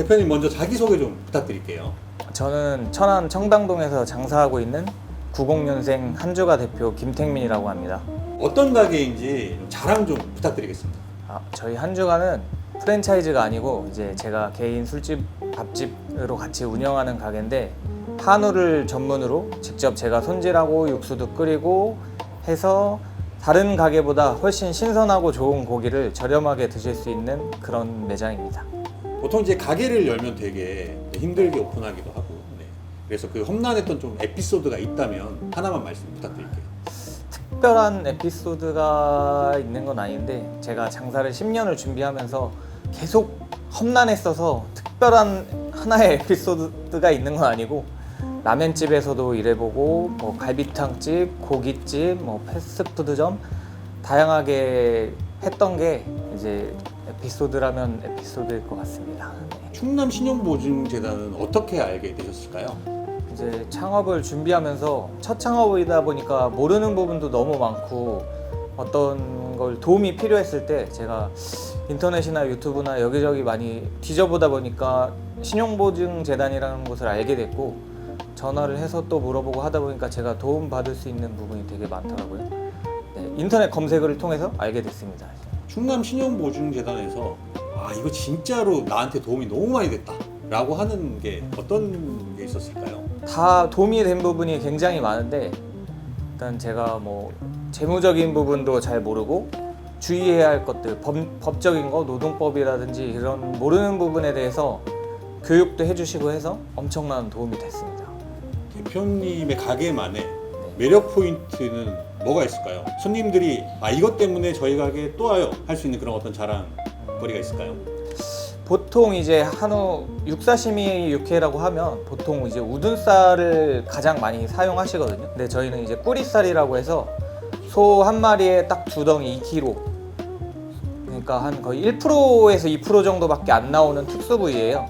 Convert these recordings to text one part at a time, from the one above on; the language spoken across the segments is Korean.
대표님 먼저 자기소개 좀 부탁드릴게요. 저는 천안 청담동에서 장사하고 있는 90년생 한주가 대표 김택민이라고 합니다. 어떤 가게인지 좀 자랑 좀 부탁드리겠습니다. 아, 저희 한주가는 프랜차이즈가 아니고 이제 제가 개인 술집 밥집으로 같이 운영하는 가게인데 한우를 전문으로 직접 제가 손질하고 육수도 끓이고 해서 다른 가게보다 훨씬 신선하고 좋은 고기를 저렴하게 드실 수 있는 그런 매장입니다. 보통 이제 가게를 열면 되게 힘들게 오픈하기도 하고 네. 그래서 그 험난했던 좀 에피소드가 있다면 하나만 말씀 부탁드릴게요. 특별한 에피소드가 있는 건 아닌데 제가 장사를 10년을 준비하면서 계속 험난했어서 특별한 하나의 에피소드가 있는 건 아니고 라면집에서도 일해보고 뭐 갈비탕집, 고깃집, 뭐 패스트푸드점 다양하게 했던 게 이제 에피소드라면 에피소드일 것 같습니다. 네. 충남 신용보증재단은 어떻게 알게 되셨을까요? 이제 창업을 준비하면서 첫 창업이다 보니까 모르는 부분도 너무 많고 어떤 걸 도움이 필요했을 때 제가 인터넷이나 유튜브나 여기저기 많이 뒤져보다 보니까 신용보증재단이라는 곳을 알게 됐고 전화를 해서 또 물어보고 하다 보니까 제가 도움 받을 수 있는 부분이 되게 많더라고요. 네, 인터넷 검색을 통해서 알게 됐습니다. 충남 신용보증재단에서 아 이거 진짜로 나한테 도움이 너무 많이 됐다 라고 하는 게 어떤 게 있었을까요? 다 도움이 된 부분이 굉장히 많은데 일단 제가 뭐 재무적인 부분도 잘 모르고 주의해야 할 것들 법, 법적인 거 노동법이라든지 이런 모르는 부분에 대해서 교육도 해주시고 해서 엄청난 도움이 됐습니다. 대표님의 가게만의 매력 포인트는 뭐가 있을까요? 손님들이 아 이것 때문에 저희 가게에 또 와요 할 수 있는 그런 어떤 자랑거리가 있을까요? 보통 이제 한우 육사시미 육회라고 하면 보통 이제 우둔살을 가장 많이 사용하시거든요. 근데 저희는 이제 꾸리살이라고 해서 소 한 마리에 딱 두 덩이 2kg. 그러니까 한 거의 1%에서 2% 정도밖에 안 나오는 특수 부위예요.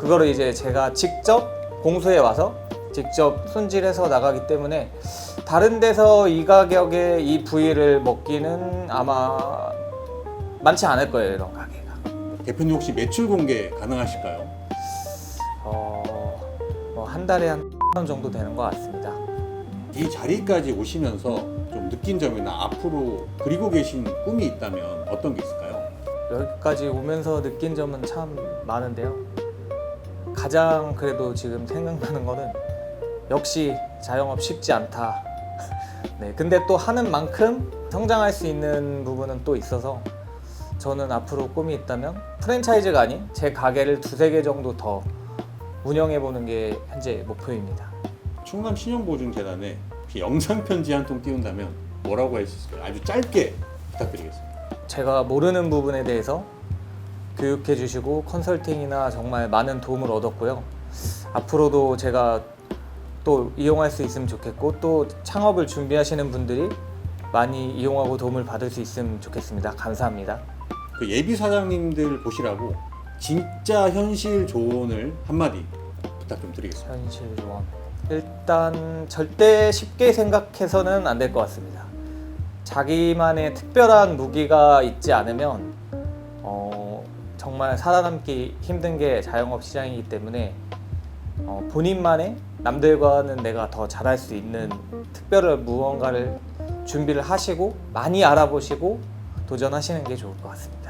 그거를 이제 제가 직접 공수해 와서 직접 손질해서 나가기 때문에 다른 데서 이 가격에 이 부위를 먹기는 아마 많지 않을 거예요, 이런 가게가. 대표님 혹시 매출 공개 가능하실까요? 어, 뭐한 달에 한 원 정도 되는 것 같습니다. 이 자리까지 오시면서 좀 느낀 점이나 앞으로 그리고 계신 꿈이 있다면 어떤 게 있을까요? 여기까지 오면서 느낀 점은 참 많은데요. 가장 그래도 지금 생각나는 거는 역시 자영업 쉽지 않다. 네, 근데 또 하는 만큼 성장할 수 있는 부분은 또 있어서 저는 앞으로 꿈이 있다면 프랜차이즈가 아닌 제 가게를 두세 개 정도 더 운영해 보는 게 현재 목표입니다. 충남 신용보증재단에 혹시 영상 편지 한 통 띄운다면 뭐라고 할 수 있을까요? 아주 짧게 부탁드리겠습니다. 제가 모르는 부분에 대해서 교육해 주시고 컨설팅이나 정말 많은 도움을 얻었고요. 앞으로도 제가 또 이용할 수 있으면 좋겠고 또 창업을 준비하시는 분들이 많이 이용하고 도움을 받을 수 있으면 좋겠습니다. 감사합니다. 그 예비 사장님들 보시라고 진짜 현실 조언을 한마디 부탁 좀 드리겠습니다. 현실 조언. 일단 절대 쉽게 생각해서는 안 될 것 같습니다. 자기만의 특별한 무기가 있지 않으면 어, 정말 살아남기 힘든 게 자영업 시장이기 때문에 어, 본인만의 남들과는 내가 더 잘할 수 있는 특별한 무언가를 준비를 하시고 많이 알아보시고 도전하시는 게 좋을 것 같습니다.